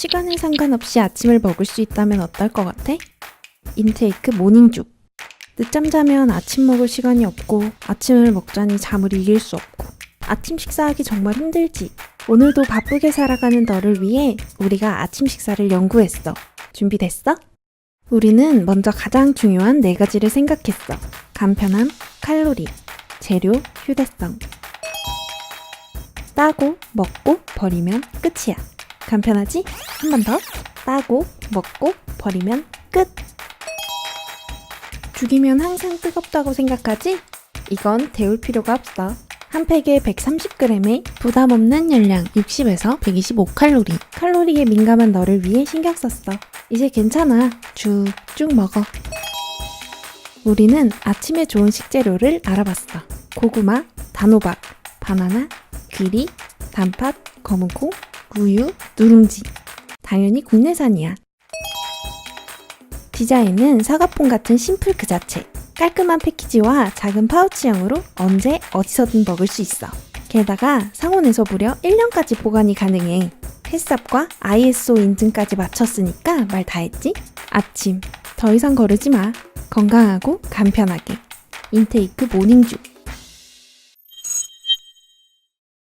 시간에 상관없이 아침을 먹을 수 있다면 어떨 것 같아? 인테이크 모닝죽. 늦잠 자면 아침 먹을 시간이 없고 아침을 먹자니 잠을 이길 수 없고 아침 식사하기 정말 힘들지. 오늘도 바쁘게 살아가는 너를 위해 우리가 아침 식사를 연구했어. 준비됐어? 우리는 먼저 가장 중요한 네 가지를 생각했어. 간편함, 칼로리, 재료, 휴대성. 따고, 먹고, 버리면 끝이야. 간편하지? 한 번 더. 따고, 먹고, 버리면 끝. 죽이면 항상 뜨겁다고 생각하지? 이건 데울 필요가 없어. 한 팩에 130g에 부담 없는 열량 60에서 125칼로리. 칼로리에 민감한 너를 위해 신경 썼어. 이제 괜찮아. 쭉쭉 먹어. 우리는 아침에 좋은 식재료를 알아봤어. 고구마, 단호박, 바나나, 귀리, 단팥, 검은콩, 우유, 누룽지. 당연히 국내산이야. 디자인은 사과폰 같은 심플 그 자체. 깔끔한 패키지와 작은 파우치형으로 언제 어디서든 먹을 수 있어. 게다가 상온에서 무려 1년까지 보관이 가능해. 햇삽과 ISO 인증까지 마쳤으니까 말 다 했지? 아침 더 이상 거르지 마. 건강하고 간편하게. 인테이크 모닝죽.